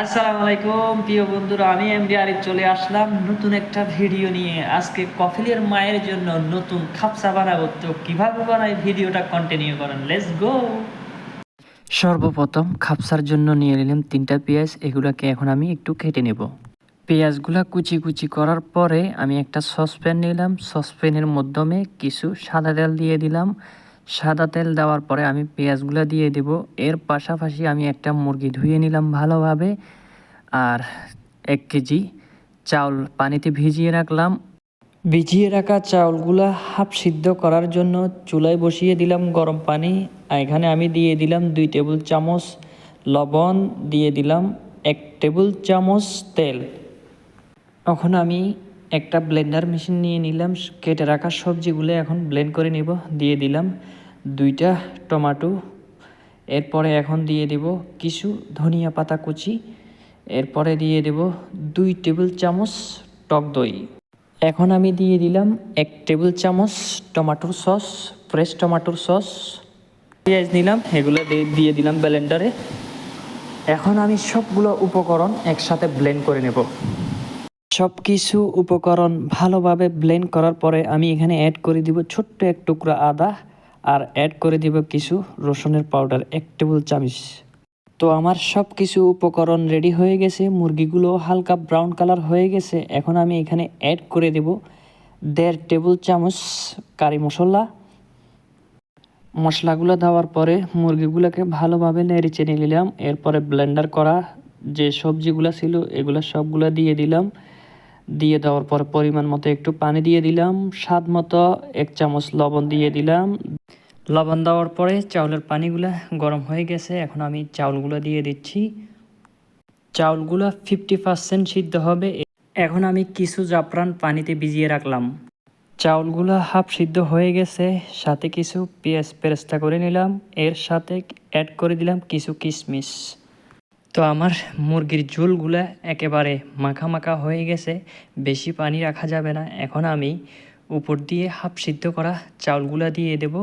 আসসালামু আলাইকুম প্রিয় বন্ধুরা, আমি এমডি আরিফ চলে আসলাম নতুন একটা ভিডিও নিয়ে। আজকে কফিলের মায়ের জন্য নতুন খাপসা বানাবো। তো কীভাবে বানাই ভিডিওটা কন্টিনিউ করেন? লেটস গো সর্বপ্রথম খাপসার জন্য নিয়ে নিলাম তিনটা পেঁয়াজ, এগুলাকে এখন আমি একটু কেটে নেব। পেঁয়াজগুলা কুচি কুচি করার পরে আমি একটা সসপ্যান নিলাম। সসপ্যানের মাধ্যমে কিছু সাদা তেল দিয়ে দিলাম। সাদা তেল দেওয়ার পরে আমি পেঁয়াজগুলা দিয়ে দেব। এর পাশাপাশি আমি একটা মুরগি ধুয়ে নিলাম ভালোভাবে। আর এক কেজি চাউল পানিতে ভিজিয়ে রাখলাম। ভিজিয়ে রাখা চাউলগুলা হাফ সিদ্ধ করার জন্য চুলায় বসিয়ে দিলাম গরম পানি। এখানে আমি দিয়ে দিলাম দুই টেবিল চামচ লবণ, দিয়ে দিলাম এক টেবিল চামচ তেল। এখন আমি একটা ব্লেন্ডার মেশিন নিয়ে নিলাম, কেটে রাখা সবজিগুলো এখন ব্লেন্ড করে নিব, দিয়ে দিলাম দুইটা টমাটো। এরপরে এখন দিয়ে দেব কিছু ধনিয়া পাতা কুচি, এরপরে দিয়ে দেব দুই টেবিল চামচ টক দই। এখন আমি দিয়ে দিলাম এক টেবিল চামচ টমাটোর সস, ফ্রেশ টমাটোর সস। পেঁয়াজ নিলাম, এগুলো দিয়ে- দিলাম ব্লেন্ডারে এখন আমি সবগুলো উপকরণ একসাথে ব্লেন্ড করে নেব। সব কিছু উপকরণ ভালোভাবে ব্লেন্ড করার পরে আমি এখানে অ্যাড করে দিব ছোট্ট এক টুকরা আদা আর অ্যাড করে দিব কিছু রসুনের পাউডার এক টেবিল চামচ। তো আমার সব কিছু উপকরণ রেডি হয়ে গেছে, মুরগিগুলো হালকা ব্রাউন কালার হয়ে গেছে। এখন আমি এখানে অ্যাড করে দেব দেড় টেবিল চামচ কারি মশলা। মশলাগুলো দেওয়ার পরে মুরগিগুলোকে ভালোভাবে নেড়ে চেনে নিলাম। এরপরে ব্লেন্ডার করা যে সবজিগুলো ছিল, এগুলো সবগুলো দিয়ে দিলাম। দিয়ে দেওয়ার পর পরিমাণ মতো একটু পানি দিয়ে দিলাম, স্বাদ মতো এক চামচ লবণ দিয়ে দিলাম। লবণ দেওয়ার পরে চাউলের পানিগুলো গরম হয়ে গেছে, এখন আমি চাউলগুলো দিয়ে দিচ্ছি। চাউলগুলো ফিফটি পার্সেন্ট সিদ্ধ হবে। এখন আমি কিছু জাফরান পানিতে ভিজিয়ে রাখলাম। চাউলগুলো হাফ সিদ্ধ হয়ে গেছে, সাথে কিছু পেঁয়াজ পেরেস্তা করে নিলাম। এর সাথে অ্যাড করে দিলাম কিছু কিশমিশ তো আমার মুরগির ঝোলগুলা একেবারে মাখা মাখা হয়ে গেছে, বেশি পানি রাখা যাবে না। এখন আমি উপর দিয়ে হাফ সিদ্ধ করা চাউলগুলা দিয়ে দেব।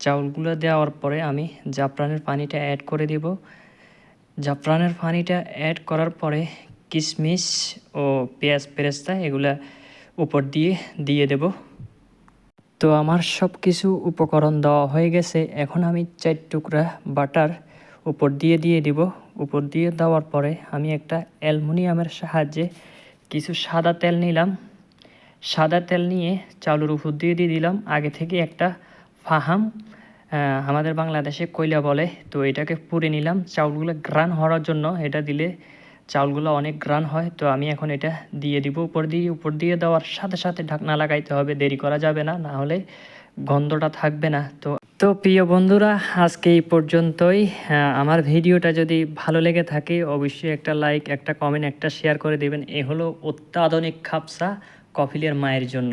চাউলগুলো দেওয়ার পরে আমি জাফরানের পানিটা অ্যাড করে দেব। জাফরানের পানিটা অ্যাড করার পরে কিশমিশ ও পেঁয়াজ পেরেস্তা এগুলা উপর দিয়ে দিয়ে দেব। তো আমার সব কিছু উপকরণ দেওয়া হয়ে গেছে। এখন আমি চার টুকরা বাটার উপর দিয়ে দিয়ে দিব। উপর দিয়ে দেওয়ার পরে আমি একটা অ্যালুমিনিয়ামের সাহায্যে কিছু সাদা তেল নিলাম। সাদা তেল নিয়ে চাউলের উপর দিয়ে দিয়ে দিলাম। আগে থেকে একটা ফাহাম আমাদের বাংলাদেশে কয়লা বলে। তো এটাকে পুড়ে নিলাম। চাউলগুলো গ্রান হওয়ার জন্য এটা দিলে চাউলগুলো অনেক গ্রান হয়। তো আমি এখন এটা দিয়ে দিব উপর দিয়ে। উপর দিয়ে দেওয়ার সাথে সাথে ঢাকনা লাগাইতে হবে। দেরি করা যাবে না না হলে গন্ধটা থাকবে না। তো তো প্রিয় বন্ধুরা, আজকে এই পর্যন্তই। আমার ভিডিওটা যদি ভালো লেগে থাকে, অবশ্যই একটা লাইক একটা কমেন্ট একটা শেয়ার করে দেবেন। এ হলো অত্যাধুনিক খাপসা কফিলের মায়ের জন্য।